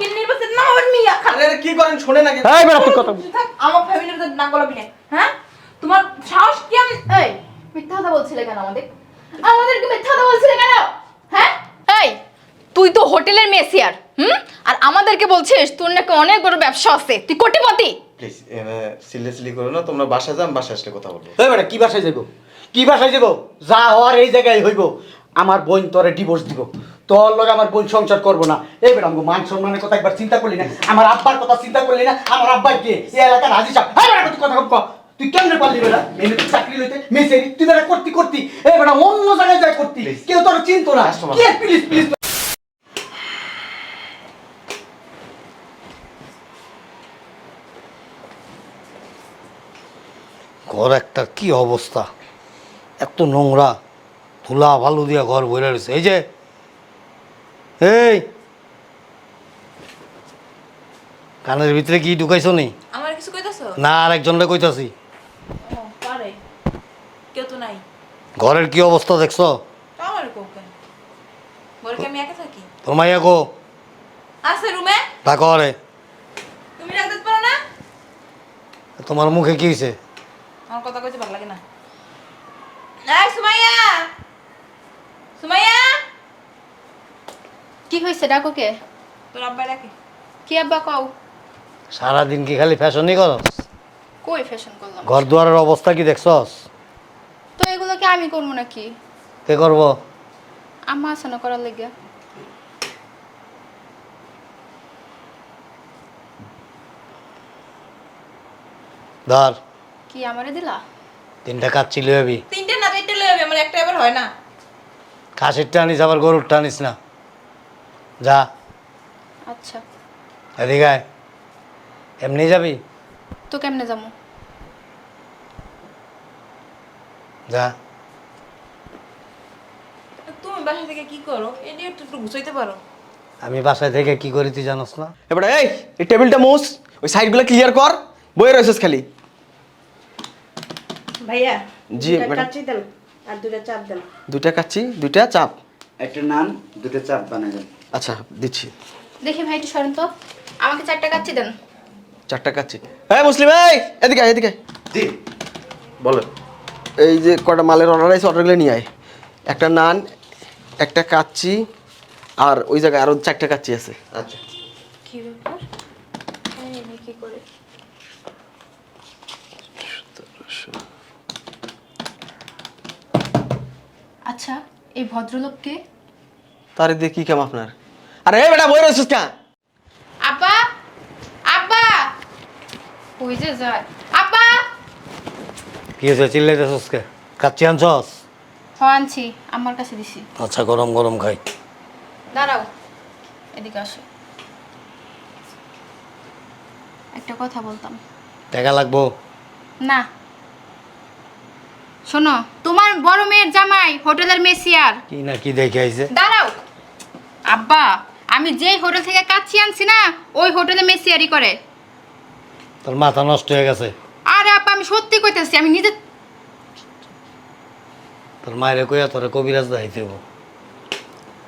না আমার মিয়া খান। আরে কি করেন? শোনে না এই বেটা তুই কথা আমার ফ্যামিলির না গলাবি না হ্যাঁ? তোমার সাহস কি আমি এই মিথ্যা কথা বলছিলে কেন আমাদের? আমাদেরকে মিথ্যা কথা বলছিলে কেন? হ্যাঁ? এই তুই তো হোটেলের মেসিয়ার হুম? আর আমাদেরকে বলছিস তোর নাকি অনেক বড় ব্যবসা আছে। তুই কোটিপতি? প্লিজ করো না তোমরা বাসা যান বাসা আসলে কথা বলব। এই বেটা কি বাসায় যাইব? কি বাসায় যাব যা হওয়ার এই জায়গায় হইব। আমার বোন তোরে ডিভোর্স দিব। তোর লগে আমার বোন সংসার করব না। এই বেটা আমাকে মান সম্মানের কথা একবার চিন্তা করলি না? আমার আব্বার কথা চিন্তা করলি না? আমার আব্বার কে? এই এলাকার হাজি সাহেব। বেটা তুই কথা কম তুই কেমনে পারলি বেটা? মেয়ে চাকরি লইতে? মেসেরি? তুই বেটা করতি করতি। এই বেটা অন্য জায়গায় যাই করতি। কেউ তোর চিনতো না। প্লিজ প্লিজ ঘর একটা কি অবস্থা? এত নোংরা। ধুলা ভালো দিয়া ঘর বইরা রয়েছে। এই যে এই কানের ভিতরে কি ঢুকাইছো নি? আমার কিছু কইতাছো? না আর একজনরে কইতাছি। পারে। কেউ তো নাই। ঘরের কি অবস্থা দেখছ? আমার কোকে বলে কি আমি একা থাকি? তোর মাইয়া গো আছে রুমে? ডাকো রে তুমি পারো না? তোমার মুখে কি হয়েছে আমার কথা কইতে ভালো লাগে না। এই সুমাইয়া! সুমাইয়া! কি হয়েছে? ডাকো কে? তোর আব্বা ডাকে। কি আব্বা কও? সারাদিন কি খালি ফ্যাশনই করস? কই ফ্যাশন করলাম? ঘর দুয়ারের অবস্থা কি দেখছস? তো এগুলো কি আমি করব নাকি? কে করব? আম্মা আছে না করার লেগে। ধর। কি আমারে দিলা? তিনটা কাজ চিলি হবি তিনটে না চারটে লয়ে যাবে আমার একটা এবার হয় না। খাসির টানিস আবার গরুর টানিস না। যা। আচ্ছা। এদিকে আয়। এমনি যাবি? তো কেমনে যাব? যা। তুমি বাসা থেকে কি করো? এটি একটু একটু গুছাইতে পারো। আমি বাসায় থেকে কি করি তুই জানোস না? এবারে এই এই টেবিলটা মুছ ওই সাইডগুলো ক্লিয়ার কর বইয়ে রয়েছিস খালি। ভাইয়া জি, দুইটা ম্যাডাম। কাচ্চি দেন আর দুইটা চাপ দেন। দুইটা কাচ্ছি দুইটা চাপ। একটা নান দুটো চাপ বানাবেন আচ্ছা দিচ্ছি। দেখি ভাই একটু সরেন তো। আমাকে চারটা কাচ্চি দেন। চারটা কাচ্ছি হ্যাঁ মুসলিম এই এদিকে আয়, এদিকে। জি বলো এই যে কটা মালের অর্ডার আছে অর্ডারগুলো নিয়ে আয়। একটা নান একটা কাচ্চি আর ওই জায়গায় আরও চারটা কাচ্চি আছে। আচ্ছা। কি ব্যাপার? কি করে? আচ্ছা এই ভদ্রলোককে তার দিয়ে কি কাম আপনার? আরে এই বেটা বই রয়েছিস কা আব্বা আব্বা কই যে যায়? আব্বা কি হয়েছে চিল্লাইতেছস কে? কাচ্চি আনছস? হ আনছি আমার কাছে দিছি। আচ্ছা গরম গরম খাই। দাঁড়াও এদিকে আসো। একটা কথা বলতাম। টাকা লাগবো? না। শোনো তোমার বড় মেয়ের জামাই হোটেলের মেসিয়ার। কি না কি দেখে আইছে? দাঁড়াও। আব্বা আমি যেই হোটেল থেকে কাচ্চি আনছি না ওই হোটেলে মেসিয়ারি করে। তোর মাথা নষ্ট হয়ে গেছে। আরে আব্বা আমি সত্যি কইতেছি আমি নিজে তোর মায়ের কইয়া তোর কবিরাজ দেখাইতে হব।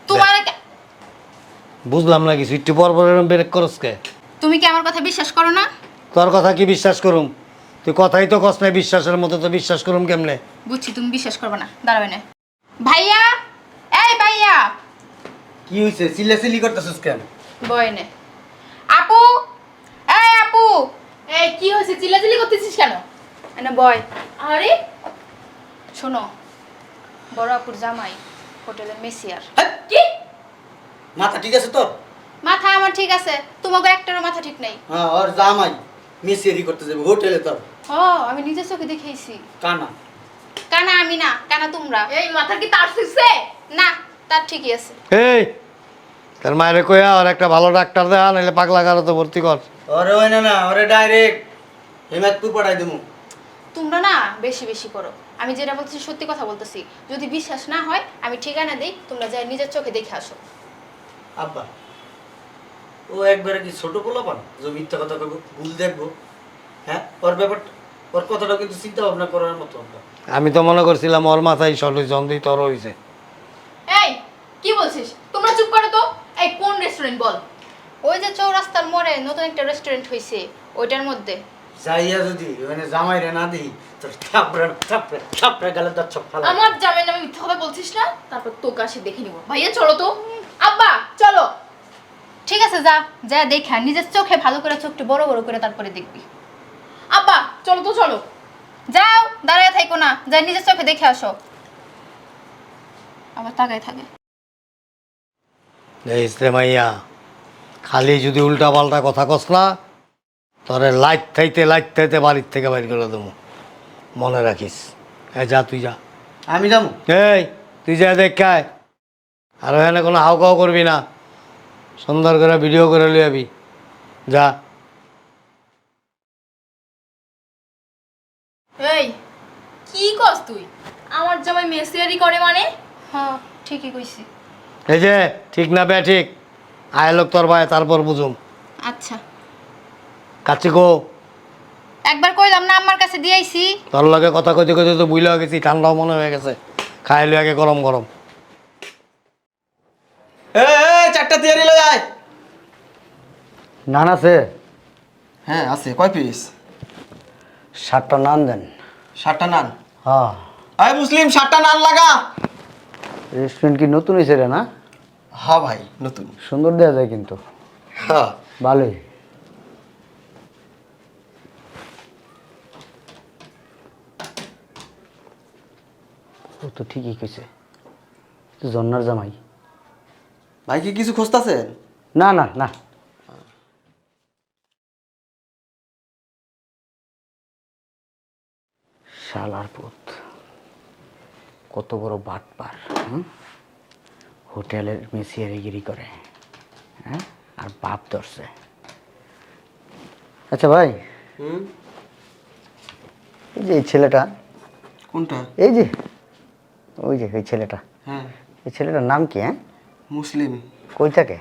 তোমার বুঝলাম না কিছু একটু পর পর ব্রেক করস কে? তুমি কি আমার কথা বিশ্বাস করো না? তোর কথা কি বিশ্বাস করুম? তুই কথাই তো কস নাই বিশ্বাসের মতো তো বিশ্বাস করুম কেমনে? বুঝছি তুমি বিশ্বাস করবে না দাঁড়াবে না ভাইয়া এই ভাইয়া! কি হইছে? চিল্লা চিল্লি করতেছিস কেন? বয়নে আপু! এই আপু! এই কি হয়েছে চিল্লাচিল্লি করতেছিস কেন? এনে বয় আরে শোনো বড় আপুর জামাই হোটেলের মেসিয়ার। কি? মাথা ঠিক আছে তোর? মাথা আমার ঠিক আছে তোমাকে একটারও মাথা ঠিক নাই। হ্যাঁ ওর জামাই মিসেরি করতে যাবে হোটেলে তোর। ও আমি নিজের চোখে দেখেছি কানা। কানা আমি না কানা তোমরা। এই মাথা কি তার শিখছে না তার ঠিকই আছে। এই তোর মায়ের কইয়া আর একটা ভালো ডাক্তার দেখা নাহলে পাগলা গারো ভর্তি কর। ওরে ওই না না ওরে ডাইরেক্ট হেমাদপুর পাঠাই দেবো তোমরা না বেশি বেশি করো। আমি যেটা বলতেছি সত্যি কথা বলতেছি। যদি বিশ্বাস না হয় আমি ঠিকানা দিই তোমরা যাই নিজের চোখে দেখে আসো। আব্বা ও একবারে কি ছোট পোলা পান যে মিথ্যা কথা কইব ভুল দেখব। হ্যাঁ ওর ব্যাপারটা ওর কথাটা কিন্তু চিন্তা ভাবনা করার মতো আমি তো মনে করছিলাম ওর মাথায় হয়েছে অন্ধই তর হয়েছে এই কি বলছিস? তোমরা চুপ করো তো। এই কোন রেস্টুরেন্ট বল? ওই যে চৌরাস্তার মোড়ে নতুন একটা রেস্টুরেন্ট হয়েছে ওইটার মধ্যে। যাইয়া যদি মানে জামাই রে না দিই তোর থাপড়ে থাপড়ে থাপড়ে গেলে তোর ফালা আমার জামাই নামে মিথ্যা কথা বলছিস না? তারপর তোকে আসে দেখে নিব। ভাইয়া চলো তো। আব্বা চলো। ঠিক আছে যা যা দেখা। নিজের চোখে ভালো করে চোখটা বড় বড় করে তারপরে দেখবি। আব্বা চলো তো চলো। যাও দাঁড়ায় থাকো না। যাই নিজের চোখে দেখে আসো। আবার তাকায় থাকে। মাইয়া খালি যদি উল্টা পাল্টা কথা কস না তোরে লাইট থাইতে লাইট থাইতে বাড়ির থেকে বাইর করে দেবো। মনে রাখিস। হ্যাঁ যা তুই যা। আমি যাব? এই তুই যা দেখায় আর এখানে কোনো হাও কাও করবি না। সুন্দর করে ভিডিও করে লিয়ে যাবি যা। এই কি কস তুই? আমার জামাই মেসিয়ারি করে মানে? হ্যাঁ ঠিকই কইছি। এই যে ঠিক না বে ঠিক? আয় লোক তোর ভাই তারপর বুঝুম। আচ্ছা। কাচ্চি কো। একবার কইলাম না আমার কাছে দিয়েছি তোর লগে কথা কইতে কইতে তো বুঝলে গেছি ঠান্ডাও মনে হয়ে গেছে। খাই লই আগে গরম গরম। এ এ, চারটা তৈরি লই আয়। নান আছে? হ্যাঁ আছে। কয় পিস? সাতটা নান দেন। ষাটটা নান? হ্যাঁ। আয় মুসলিম ষাটটা নান লাগা। রেস্টুরেন্ট কি নতুন হয়েছে রে না? হ্যাঁ ভাই নতুন। সুন্দর দেওয়া যায় কিন্তু। হ্যাঁ। ভালোই। ও তো ঠিকই কইছে। জন্নার জামাই। ভাই কি কিছু খুঁজতেছেন? না না না। শালার পুত। কত বড় বাটপার হুম? হোটেলের মেসিয়ারিগিরি করে হ্যাঁ? আর বাপ ধরছে। আচ্ছা ভাই হুম? এই যে এই ছেলেটা কোনটা? এই যে ওই যে এই ছেলেটা। হ্যাঁ। এই ছেলেটার নাম কি হ্যাঁ? মুসলিম। কই থাকে?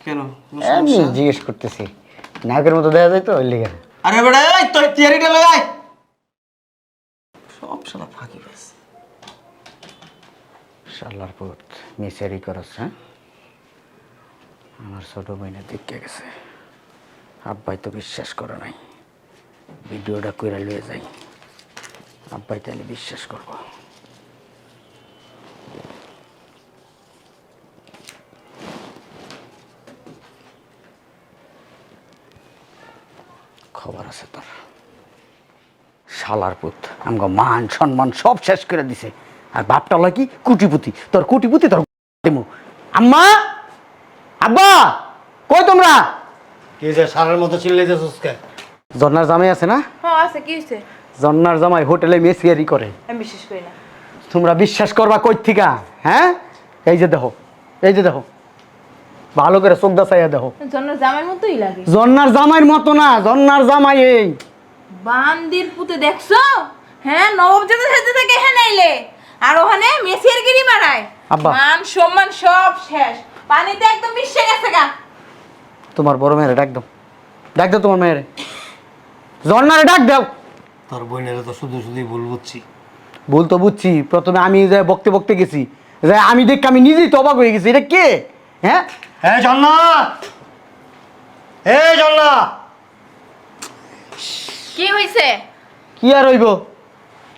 কেন? আমি জিজ্ঞেস করতেছি। নায়কের মতো দেখা যায় তো ওই লিগে। আরে বেটা তোর তিয়ারিটা লই আয় সব শালা ফাঁকি বাস শালার পুত মিসারি করস হ্যাঁ? আমার ছোট বোনে দেখে গেছে। আব্বাই তো বিশ্বাস করে নাই। ভিডিওটা কইরা লয়ে যাই। আব্বাই তাহলে বিশ্বাস করব। খবর আছে তোর। শালার পুত, আমগো মান সম্মান সব শেষ করে দিছে। আর বাপটা হলো কি কুটিপুতি। তোর কুটিপুতি তোর আম্মা! আব্বা! কই তোমরা? কি যে সারের মতো চিল্লাইতে সুস্কে জন্নার জামাই আছে না? হ্যাঁ আছে কি হয়েছে জন্নার জামাই হোটেলে মেসিয়ারি করে। আমি বিশ্বাস করি না। তোমরা বিশ্বাস করবা কই থিকা? হ্যাঁ? এই যে দেখো এই যে দেখো। ভালো করে চোখ দাসাইয়া দেখো। জন্নার জামাইয়ের মতোই লাগে। জন্নার জামাইয়ের মতো না জন্নার জামাই এই। বান্দির পুতে দেখছ? হ্যাঁ নবম যেতে যেতে আর ওখানে মেসির গিরি মারায় আব্বা। মান সম্মান সব শেষ। পানিতে একদম মিশে গেছে গা। তোমার বড় মেয়েরে ডাক দাও। ডাক দাও তোমার মেয়েরে। জন্নারে ডাক দাও। তোর বোনের তো শুধু শুধুই ভুল বুঝছি। ভুল তো বুঝছি। প্রথমে আমি যে বকতে বকতে গেছি যে আমি দেখ আমি নিজেই তো অবাক হয়ে গেছি। এটা কে? হ্যাঁ? এই জন্নাথ এই জন্নাথ কি হইছে? কি আর হইব?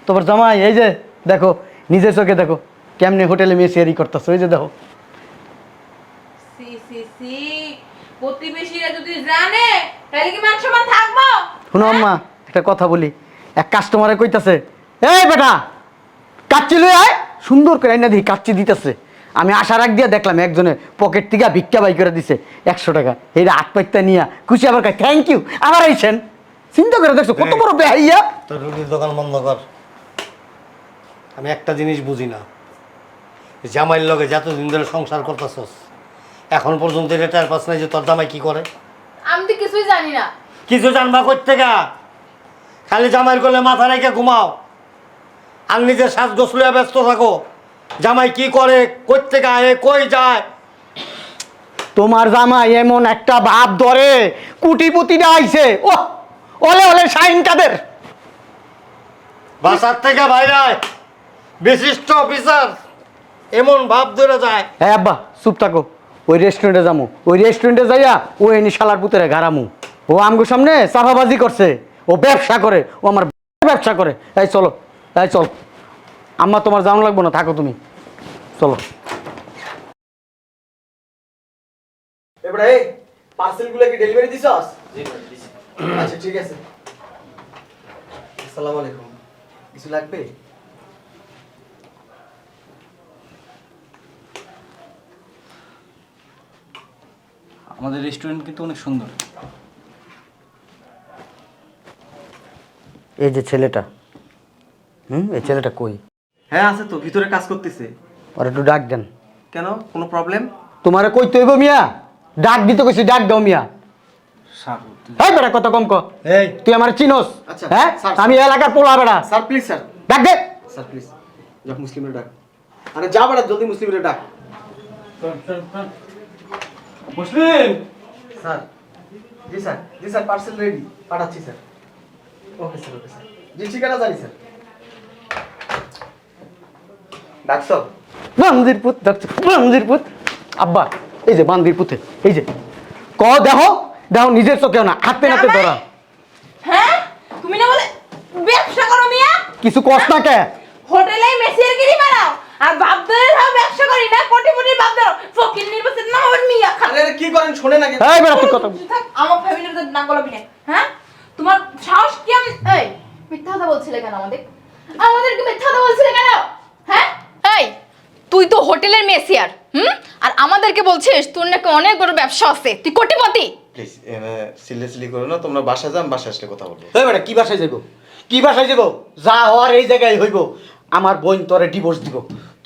তোমার জামাই এই যে দেখো। নিজের চোখে দেখো কেমনে হোটেলে মেসিয়ারি করতেছো এই যে দেখো। সি সি সি প্রতিবেশীরা যদি জানে তাহলে কি মান সম্মান থাকব? শুনো আম্মা একটা কথা বলি। এক কাস্টমারে কইতাছে এই বেটা কাচ্চি লই আয় সুন্দর করে আইনা দিই কাচ্চি দিতেছে। আমি আসার আগ দিয়া দেখলাম একজনে পকেট থেকে ভিক্ষা বাই করে দিছে একশো টাকা। এই হাত পাইতে নিয়া খুশি আবার কয় থ্যাংক ইউ আবার আইছেন। চিন্তা করে দেখছ কত বড় বেহাইয়া। তোর রুটির দোকান বন্ধ কর। আমি একটা জিনিস বুঝি না। জামাইয়ের লগে যতদিন ধরে সংসার করতেছস এখন পর্যন্ত এটা টের পাস নাই যে তোর জামাই কি করে? আমি তো কিছুই জানি না। কিছু জানবা করতে গা খালি জামাইয়ের করলে মাথা রেখে ঘুমাও। আর নিজের শ্বাস গোসলিয়া ব্যস্ত থাকো। জামাই কি করে করতে গায়ে কই যায়? তোমার জামাই এমন একটা ভাব ধরে কুটিপুতিটা আইছে। ও ওলে ওলে শাইন কাদের? বাসার থেকে বাইরে বিশিষ্ট অফিসার এমন ভাব ধরে যায়। হ্যাঁ আব্বা চুপ থাকো। ওই রেস্টুরেন্টে যামু। ওই রেস্টুরেন্টে যাইয়া ও এনি শালার পুতরে গারামু ও আমগো সামনে চাপাবাজি করছে। ও ব্যবসা করে। ও আমার ব্যবসা করে। এই চলো এই চল। আম্মা তোমার জানো লাগবো না থাকো তুমি। চলো। এবারে এই পার্সেলগুলো কি ডেলিভারি দিছস? আচ্ছা ঠিক আছে। আসসালামু আলাইকুম। কিছু লাগবে? আমাদের রেস্টুরেন্ট কিন্তু অনেক সুন্দর। এই যে ছেলেটা হুম এই ছেলেটা কই? হ্যাঁ আছে তো ভিতরে কাজ করতেছে। ওর একটু ডাক দেন। কেন? কোনো প্রবলেম তোমারে কই তৈব মিয়া ডাক দিতে কইছি ডাক দাও মিয়া। হ্যাঁ বেটা কত কম ক। এই। তুই আমার চিনোস আচ্ছা, হ্যাঁ? আমি এলাকার পোলা বেড়া। Sir please sir. ডাক দে। স্যার প্লিজ যাক মুসলিমের ডাক। আরে যা বেড়া জলদি মুসলিমের ডাক। মুসলিম! Sir ji sir ji sir parcel ready পাঠাচ্ছি sir. Okay sir okay sir ji ঠিকানা জানি স্যার। ডাকছো? বান্দির পুত ডাকছে। বান্দির পুত আব্বা এই যে বান্দির পুতে এই যে। ক দেখো দেখো নিজের চোখেও না হাতে নাতে ধরা। হ্যাঁ? তুমি না বলে ব্যবসা করো মিয়া? কিছু কষ্ট না কে? হোটেলে মেসির গিরি মারাও আর বাপ ধরে ব্যবসা করি না কোটি কোটি বাপ ধরো ফকির নির্বাচন না হবে মিয়া খা আরে কি করেন? শোনে না এই বেটা তুই কথা থাক, আমার ফ্যামিলির তো না গলাবি না হ্যাঁ? তোমার সাহস কি আমি এই মিথ্যা কথা বলছিলে কেন আমাদের? আমাদেরকে মিথ্যা কথা বলছিলে কেন? হ্যাঁ? এই তুই তো হোটেলের মেসিয়ার হুম? আর আমাদেরকে বলছিস তোর নাকি অনেক বড় ব্যবসা আছে। তুই কোটিপতি? প্লিজ সিলে সিলি করো না তোমরা বাসা যান বাসা আসলে কথা বলব। এই বেটা কি বাসায় যাইব? কি বাসায় যাইব? যা হওয়ার এই জায়গায় হইব। আমার বোন তোরে ডিভোর্স দিব।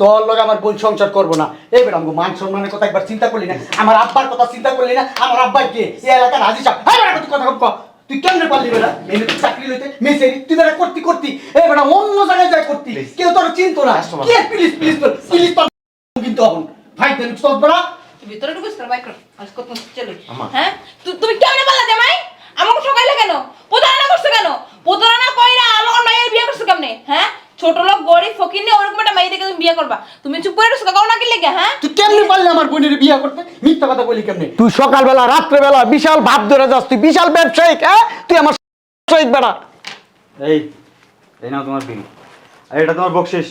তোর লগে আমার বোন সংসার করব না। এই বেটা আমাকে মান সম্মানের কথা একবার চিন্তা করলি না? আমার আব্বার কথা চিন্তা করলি না? আমার আব্বার কে? এই এলাকার হাজি সাহেব। হ্যাঁ বেটা তুই কথা কম। তুই কেমনে পারলি বেটা? মেনে তুই চাকরি লইতে মেসেরি। তুই বেটা করতি করতি। এই বেটা অন্য জায়গায় যাই করতি। কেউ তোর চিনতো না. কে? প্লিজ প্লিজ প্লিজ কিন্তু এখন ভাই বেটা? ভিতরে ঢুকিস তোর বাইক আজ কত চলে হ্যাঁ? তুমি কেমনে পারলা জামাই আমাকে ঠকাইলে কেন প্রতারণা করছ কেন প্রতারণা কইরা আমার মায়ের বিয়ে করছ কেমনে হ্যাঁ ছোট লোক গরিব ফকির নিয়ে ওরকম একটা মেয়ে দেখে তুমি বিয়ে করবা। তুমি চুপ করে রসো কাউ না কি লেগে হ্যাঁ? তুই কেমনে পারলি আমার বোনের বিয়ে করতে? মিথ্যা কথা বলি কেমনে? তুই সকালবেলা রাত্রেবেলা বিশাল ভাব ধরে যাস তুই বিশাল ব্যবসায়িক হ্যাঁ? তুই আমার ব্যবসায়িক বেড়া। এই এই নাও তোমার বিল আর এটা তোমার বকশিস।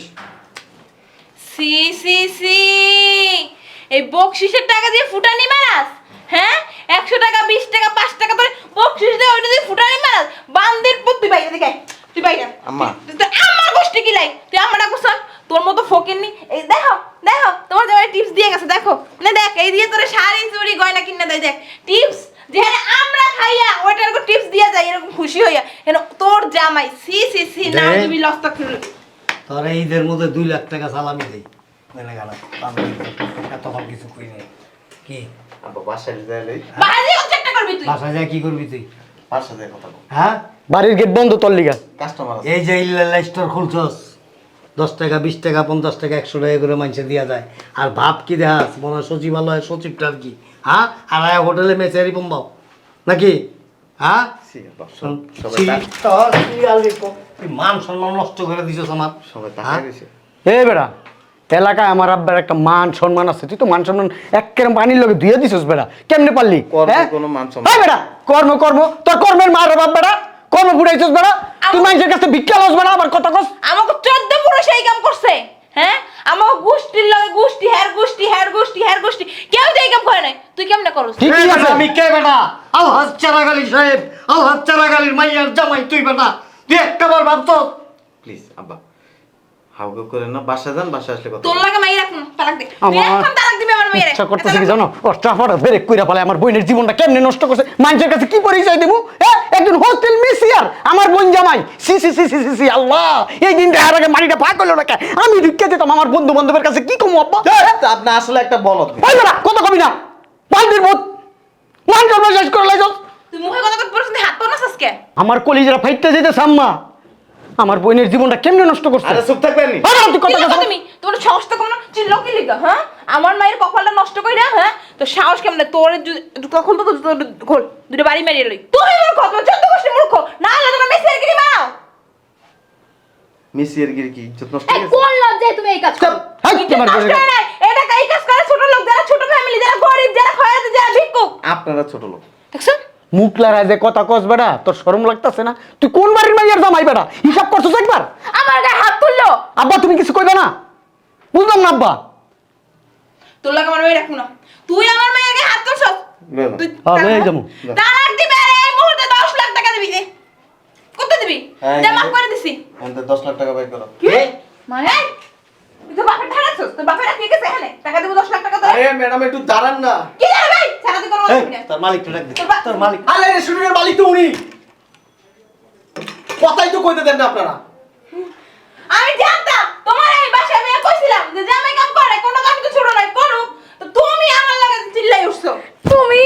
সি সি সি। এই বকশিসের টাকা দিয়ে ফুটানি মারাস হ্যাঁ? একশো টাকা বিশ টাকা পাঁচ টাকা তোর বকশিস দিয়ে ওইটা দিয়ে ফুটানি মারাস। বান্দির পুত তুই বাইরে দেখে তুই বাইরে আম্মা। আমার গোষ্ঠী কি লাই? তুই আমার ডাকছ তোর মতো ফকির নি এই দেখো দেখো তোমার জামাই টিপস দিয়ে গেছে দেখো। না দেখ এই দিয়ে তোর শাড়ি চুড়ি গয়না কিনে দেয় দেখ। টিপস যেখানে আমরা খাইয়া ওইটার টিপস দিয়া যাই এরকম খুশি হইয়া। এন তোর জামাই সি সি সি না। তুমি লস্তা তোরা ঈদের মধ্যে দুই লাখ টাকা সালামি দেই। মেনে গেল এতক্ষণ কিছু কই নাই। কি? বাসায় তুই। বাসায় যা কি করবি তুই? বাসা যায় কথা হ্যাঁ? বাড়ির গেট বন্ধ তোর লিগা। কাস্টমার এই যে ইল্লা স্টোর খুলছস দশ টাকা বিশ টাকা পঞ্চাশ টাকা একশো টাকা করে মানুষে দেওয়া যায়। আর ভাব কি দেখাস মনে হয় সচিবালয় সচিবটার কি? হ্যাঁ? আর আয়া হোটেলে মেসেরি পম্বাও নাকি? হ্যাঁ? মান সম্মান নষ্ট করে দিছস আমার। হ্যাঁ? এ বেড়া এলাকায় আমার আব্বার একটা মান সম্মান আছে। তুই তো মান সম্মান একের পানির লোকে ধুয়ে দিছিস বেড়া। কেমনে পারলি? কর্মে হ্যাঁ? মান বেড়া কর্ম কর্ম তোর কর্মের মার বাপ বেড়া। কর্ম ফুটাইছিস বেড়া? তুই মানুষের কাছে ভিক্ষা লস বেড়া আবার কথা কস। আমাকে চোদ্দ পুরুষ এই কাম করছে হ্যাঁ? আমাকে গোষ্ঠীর লগে গোষ্ঠী হ্যার গোষ্ঠী হ্যার গোষ্ঠী হ্যার গোষ্ঠী। কেউ তো এই কাম করে নাই। তুই কেমনে করস? ঠিক আছে। আমি কে বেটা? আও হাত গালি সাহেব আও হাত গালির মাইয়ার জামাই তুই বেটা। তুই একটা বার ভাবছস? প্লিজ আব্বা। হাউকে করে না বাসা যান বাসা আসলে কথা তোর লাগে মাই রাখুন তালাক দে। আমার এখন তালাক দিবি আমার মেয়েরে ইচ্ছা করতেছে কি জানো? ওর চাপাটা বেরেক কইরা পালে আমার বোনের জীবনটা কেমনে নষ্ট করছে? মানুষের কাছে কি পরিচয় দেবো হ্যাঁ একজন হোস্টেল মিসিয়ার আমার বোন জামাই। সি সি সি সি সি সি আল্লাহ এই দিন দেখার আগে মাটিটা ভাগ করল না আমি ঢুকে যেতাম আমার বন্ধু বান্ধবের কাছে কি কমু আব্বা? আপনি আসলে একটা বলত বেটা কত কবি না। বোধ মান জন্ম শেষ করে লাইছ। তুই মুখে কথা কথা পড়ছিস হাত আজকে? আমার কলিজারা ফাইটতে যেতে সাম্মা আমার বোনের জীবনটা কেমনে নষ্ট করছে? আরে চুপ থাকবেন নি? ওই বেটা, তুই কথা কথা তুমি? তোমার সাহস তো কম না চিল্লো কি লিখো হ্যাঁ? আমার মায়ের কপালটা নষ্ট কইরা হ্যাঁ? তো সাহস কেমনে? তোর কখন তো তোর খোল দুটো বাড়ি মারিয়ে লই। তুই মূর্খ? তোমার চোদ্দ বছর মূর্খ? না হলে তোমার মেসের গিরি মারাও মিসি এর গিরি কি? ইজ্জত নষ্ট এই কোন লজ্জায় তুমি এই কাজ করো? হাই, তোমার বোনের এটা এই কাজ করে ছোট লোক যারা ছোট ফ্যামিলি যারা গরিব আপনারা ছোট লোক। দেখছ? মুখ লড়াই যে কথা কস বেটা তোর শরম লাগতাছে না? তুই কোন বাড়ির মাইয়ার জামাই বেটা? হিসাব করছিস একবার? আমার গায়ে হাত তুললো। আব্বা তুমি কিছু কইবে না? বুঝলাম না আব্বা। তোর লাগে আমার মেয়ে রাখব না। তুই আমার মেয়েকে হাত তোর সব বেরো। তুই হ্যাঁ, লয়ে যাব। তালাক দিবে এই মুহূর্তে দশ লাখ টাকা দিবি দে। কত দিবি? হ্যাঁ, দে মাফ করে দিছি। আমাদের দশ লাখ টাকা বের করো। কি? মানে? তো তোর বাপের কি গেছে এখানে? টাকা দেবো দশ লাখ টাকা তোর। আরে ম্যাডাম একটু দাঁড়ান না। কি জানো ভাই? সারা তুই কোনো এই, কথা না তোর দে। তোর মালিক আরে রেস্টুরেন্টের মালিক তো উনি। কথাই তো কইতে দেন না আপনারা। আমি জানতাম তোমার এই বাসায় আমি কইছিলাম যে জামাই কাম করে কোনো কাম তো ছোট নাই করুক। তো তুমি আমার লাগে চিল্লাই উঠছো। তুমি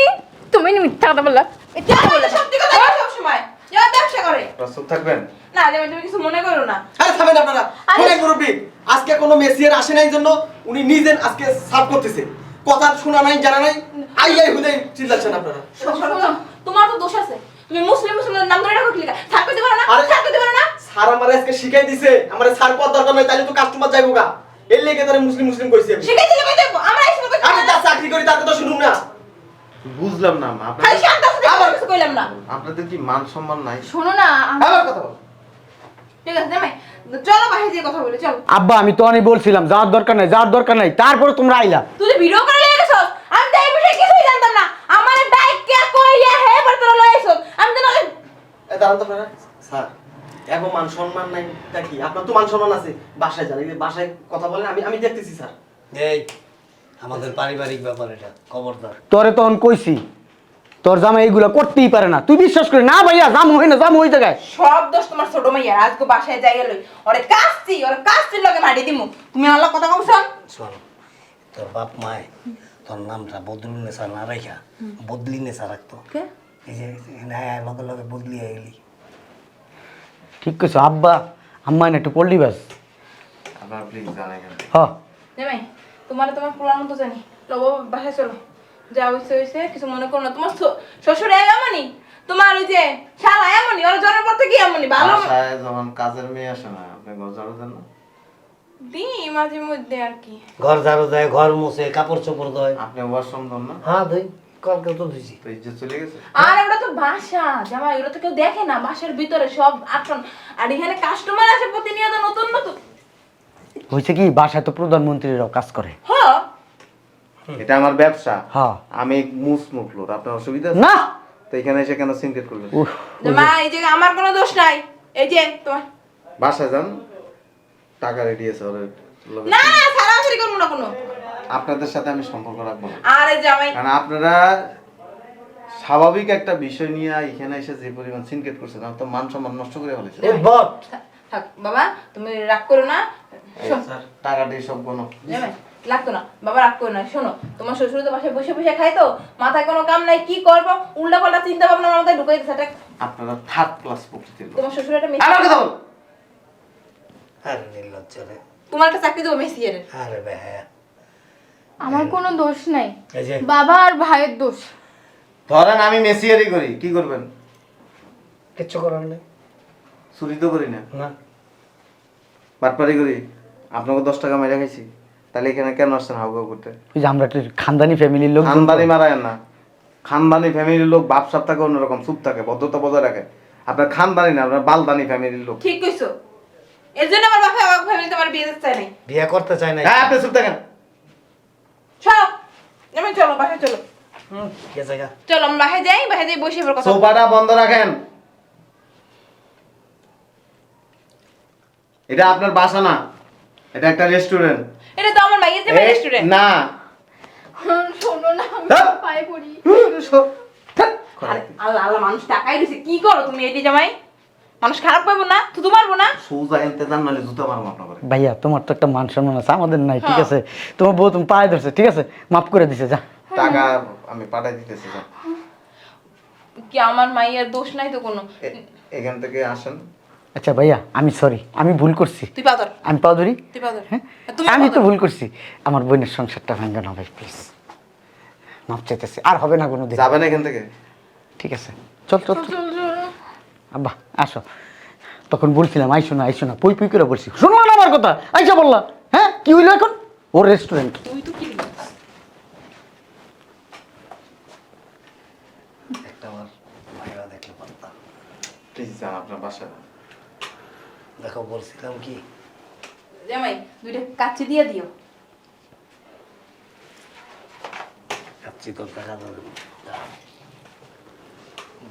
তুমি মিথ্যা কথা বললা। জামাই তো সত্যি কথা বলে সব সময় যারা ব্যবসা করে। চুপ থাকবেন? না জামাই তুমি কিছু মনে করো না। আরে থামেন আপনারা। অনেক মুরব্বী। আজকে কোনো মেসিয়ার আসে নাই জন্য উনি নিজের আজকে সার্ভ করতেছে। কথা শোনা নাই জানা নাই। আই আই হুদাই চিল্লাচ্ছেন আপনারা। তোমার তো দোষ আছে। তুমি মুসলিম মুসলিমের নাম ধরে রাখো কি লিখা থাকতে দিবে না? আরে- থাকতে দিবে না? স্যার আমার আজকে শিখাই দিছে। আমার স্যার পদ দরকার নাই তাহলে তো কাস্টমার যাইবো গা। এর লেগে তারা মুসলিম মুসলিম কইছি আমি। শিখাই দিলে কই দেবো আমরা এসে কই আমি তার চাকরি করি তার কথা শুনুন না। বুঝলাম না মা, খালি শান্ত আছে আবার- কিছু কইলাম না। আপনাদের কি মান সম্মান নাই? শোনো না আবার কথা বল। ঠিক আছে জামাই। চলো বাইরে গিয়ে কথা বলি চলো। আব্বা আমি তো অনেক বলছিলাম যাওয়ার দরকার নাই যাওয়ার দরকার নাই। তারপরে তোমরা আইলা। তুই ভিডিও করে লিয়ে গেছস আমি তো এই বিষয়ে কিছুই জানতাম না। আমার ডাইক কে কইয়া হে পর তোরা লই আইছস? আমি তো নলে এ দাঁড়ান তো আপনারা। স্যার এখন মান সম্মান নাই তা কি? আপনার তো মান সম্মান আছে। বাসায় যান এই যে বাসায় কথা বলেন আমি আমি দেখতেছি স্যার। এই আমাদের পারিবারিক ব্যাপার এটা খবরদার। তোরে তখন কইছি তোর জামাই এইগুলা করতেই পারে না। তুই বিশ্বাস করি না ভাইয়া জাম হই না জাম হই জায়গায়। সব দোষ তোমার ছোট মাইয়া আজকে বাসায় যাই লই। ওরে কাস্তি ওরে কাস্তির লগে মাটি দিমু। তুমি আল্লাহ কথা কম শোন। তোর বাপ মায় তোর নামটা বদলু নেশা না রেখা বদলি নেশা রাখতো। এই যে হ্যাঁ লগে লগে বদলি হয়ে গেলি। ঠিক কইছো আব্বা আম্মা না একটু পল্লি বাস। আপনারা প্লিজ জানাই কেন? হ। জামাই তোমার তোমার পুরান মতো জানি। লবো বাসায় চলো। যা হইছে হইছে কিছু মনে করো না। তোমার শ্বশুর এমনই তোমার ওই যে শালা এমনই ওর জন্মের পর থেকে এমনই ভালো? যখন কাজের মেয়ে আসে না আপনি ঘর ঝাড়ু দেন না? দি মাঝে মধ্যে আর কি। ঘর ঝাড়ু দেয় ঘর মুছে কাপড় চোপড় দেয় আপনি ওয়াশরুম দেন না? হ্যাঁ ধুই। কালকে তো ধুইছি। তো ইজ্জত চলে গেছে? আর ওটা তো বাসা জামাই ওটা তো কেউ দেখে না। বাসার ভিতরে সব আটন আর এখানে কাস্টমার আসে প্রতিনিয়ত নতুন নতুন। হয়েছে কি বাসায় তো প্রধানমন্ত্রীরাও কাজ করে। হ্যাঁ এটা আমার ব্যবসা। হ্যাঁ আমি মুস মুখলোর আপনার অসুবিধা আছে? না! তো এখানে এসে কেন সিনক্রেট করবেন উফ মা এই যে আমার কোনো দোষ নাই। এই যে তোমার বাসায় যান টাকা রেডি আছে ওর লগে। না না সারাসারি করব না কোনো। আপনাদের সাথে আমি সম্পর্ক রাখব না। আরে জামাই কারণ আপনারা স্বাভাবিক একটা বিষয় নিয়ে এখানে এসে যে পরিমাণ সিনক্রেট করছেন আমার তো মান সম্মান নষ্ট করে ফেলেছে এ বট! থাক বাবা তুমি রাগ করো না। টাকা দিয়ে সব কোনো লাগতো না। বাবা রাগ করো না। শোনো তোমার শ্বশুর তো বাসায় বসে বসে খাই তো। মাথায় কোনো কাম নাই কি করব? উল্টা পাল্টা চিন্তা ভাবনা আমার মাথায় ঢুকাই দিচ্ছে আপনারা থার্ড ক্লাস প্রকৃতির তোমার শ্বশুর একটা মেসি। কথা বল। আরে নির্লজ্জ রে। তোমার একটা চাকরি দেবো মেসিয়ারের আরে বেহায়া আমার কোনো দোষ নাই। বাবা আর ভাইয়ের দোষ। ধরেন আমি মেসিয়ারি করি কি করবেন? কিচ্ছু করার নেই। চুরি তো করি না। না। বাটপারি করি আপনাকে দশ টাকা মেরে খাইছি তাহলে এখানে কেন আসছেন হাউ হাউ করতে? ওই যে আমরা একটা খানদানি ফ্যামিলির লোক খানদানি মারায় না। খানদানি ফ্যামিলির লোক বাপ সাপ থাকে অন্যরকম চুপ থাকে ভদ্রতা বজায় রাখে। আপনার খানদানি না আপনার বালদানি ফ্যামিলির লোক। ঠিক কইছো। এর জন্য আমার বাপা আমার ফ্যামিলি তোমার বিয়ে দিতে চায় নাই। বিয়ে করতে চায় না হ্যাঁ আপনি চুপ থাকেন। চলো। আমি চলো বাসায় চলো। হুম, গেছে গা চলো আমরা বাসায় যাই বাসায় যাই বসে কথা সোফাটা বন্ধ রাখেন। এটা আপনার বাসা না। এটা একটা রেস্টুরেন্ট এটা তো আমার ভাইয়ের যে রেস্টুরেন্ট না। শোনো না আমি হ্যাঁ। পায়ে পড়ি। আল্লাহ আল্লাহ মানুষ টাকাই দিছে। কি করো তুমি এটি জামাই? মানুষ খারাপ পাবো না? মারবো না? সোজা এনতে নাহলে জুতা মারবো আপনার ভাইয়া তোমার তো একটা মান সম্মান আছে আমাদের নাই ঠিক হ্যাঁ। আছে? তোমার বউ তুমি পায়ে ধরছে ঠিক আছে? মাফ করে দিছে যা। টাকা আমি পাঠাই দিতেছি যান। কি আমার মাইয়ার দোষ নাই তো কোনো? এখান থেকে আসেন। আচ্ছা ভাইয়া আমি সরি আমি ভুল করছি। আমি পা ধরি হ্যাঁ? আমি তো ভুল করছি। আমার বোনের সংসারটা ভাঙ্গা না ভাই প্লিজ মাপ চাইতেছি আর হবে না কোনো দিন যাবে না এখান থেকে? ঠিক আছে। চল চল চল। আব্বা আসো। তখন বলছিলাম আইসো না আইসো না। পুই পুই করে বলছি শুনলো না আমার কথা আইসা বললা। হ্যাঁ? কি হইল এখন? ও রেস্টুরেন্ট আপনার বাসা জামাই দুইটা কাচ্চি দিয়ে দিও। যাচ্ছি তোর টাকা দেবে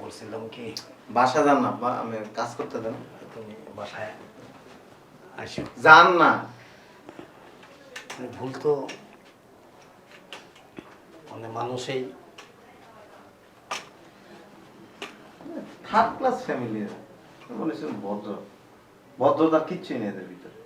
বলছিলাম কি? বাসা যান না বা আমি কাজ করতে দেন। তুমি বাসায় আসো। যান না। মানে ভুল তো মানে মানুষই থার্ড ক্লাস ফ্যামিলি মনে হচ্ছে ভদ্র। ভদ্রতার কিচ্ছুই নেই এদের ভিতরে।